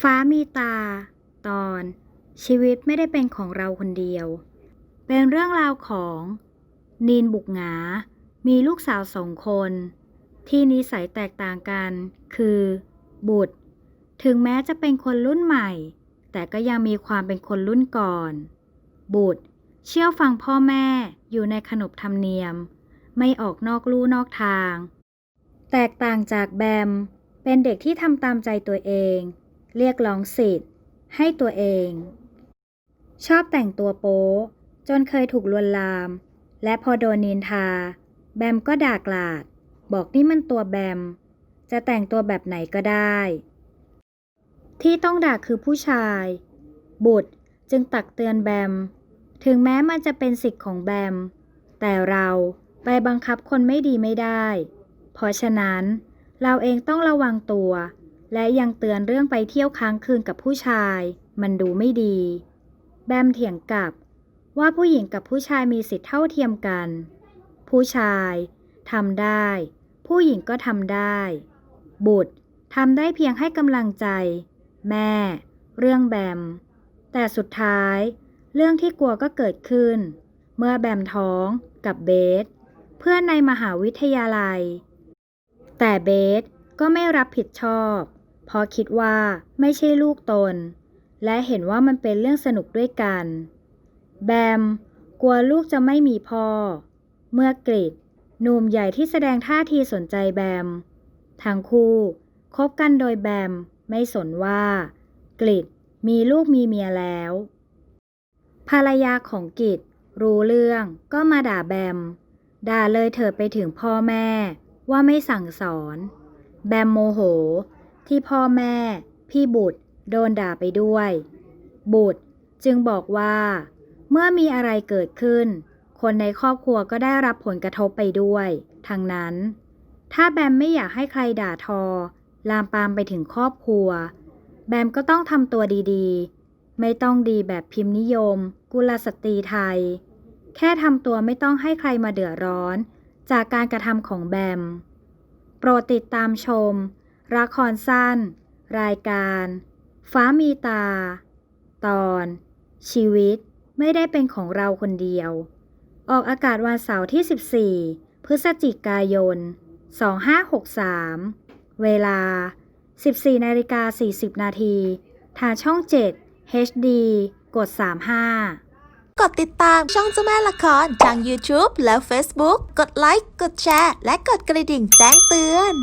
ฟ้ามีตา ตอน ชีวิตไม่ได้เป็นของเราคนเดียว เป็นเรื่องราวของ นีนบุกหงา มีลูกสาวสองคน ที่นิสัยแตกต่างกัน คือ บุตร ถึงแม้จะเป็นคนรุ่นใหม่ แต่ก็ยังมีความเป็นคนรุ่นก่อน บุตร เชื่อฟังพ่อแม่อยู่ในขนบธรรมเนียม ไม่ออกนอกลู่นอกทาง แตกต่างจากแบม เป็นเด็กที่ทำตามใจตัวเอง เรียกร้องสิทธิ์ ให้ตัวเอง ชอบแต่งตัวโป๊จนเคยถูกลวนลาม และพอโดนนินทา แบมก็ด่ากลาด บอกนี่มันตัวแบม จะแต่งตัวแบบไหนก็ได้ ที่ต้องด่าคือผู้ชาย บุตรจึงตักเตือนแบม ถึงแม้มันจะเป็นสิทธิ์ของแบม แต่เราไปบังคับคนไม่ดีไม่ได้ เพราะฉะนั้นเราเองต้องระวังตัว และยังเตือนเรื่องไปเที่ยวค้างคืนกับผู้ชาย มันดูไม่ดี แบมเถียงกลับ ว่าผู้หญิงกับผู้ชายมีสิทธิเท่าเทียมกัน ผู้ชายทำได้ ผู้หญิงก็ทำได้ บุตรทำได้เพียงให้กำลังใจ แม่ เรื่องแบม แต่สุดท้าย เรื่องที่กลัวก็เกิดขึ้น เมื่อแบมท้องกับเบส เพื่อนในมหาวิทยาลัย แต่เบสก็ไม่รับผิดชอบ เพราะคิดว่าไม่ใช่ลูกตน และเห็นว่ามันเป็นเรื่องสนุกด้วยกัน แบม กลัวลูกจะไม่มีพ่อ เมื่อกริดหนุ่มใหญ่ที่แสดงท่าทีสนใจแบม ทั้งคู่คบกันโดยแบม ไม่สนว่า กริดมีลูกมีเมียแล้ว ภรรยาของกิจรู้เรื่องก็มาด่าแบม ด่าเลยเถิดไปถึงพ่อแม่ว่าไม่สั่งสอน แบมโมโห ที่พ่อแม่ พี่บุตรโดนด่าไปด้วย บุตรจึงบอกว่า เมื่อมีอะไรเกิดขึ้น คนในครอบครัวก็ได้รับผลกระทบไปด้วย ทั้งนั้น ถ้าแบมไม่อยากให้ใครด่าทอ ลามปามไปถึงครอบครัว แบมก็ต้องทำตัวดีๆ ไม่ต้องดีแบบพิมพ์นิยม กุลสตรีไทย แค่ทำตัวไม่ต้องให้ใครมาเดือดร้อน จากการกระทำของแบม โปรดติดตามชม ละครสั้น รายการ ฟ้ามีตา ตอน ชีวิตไม่ได้เป็นของเราคนเดียว ออกอากาศวันเสาร์ที่ 14 พฤศจิกายน 2563 เวลา 14นาฬิกา40 นาทีทางช่อง 7 HD กด 35กดติดตามช่องเจ้าแม่ละครทาง YouTube และ Facebook กดไลค์ กดแชร์ และกดกระดิ่งแจ้งเตือน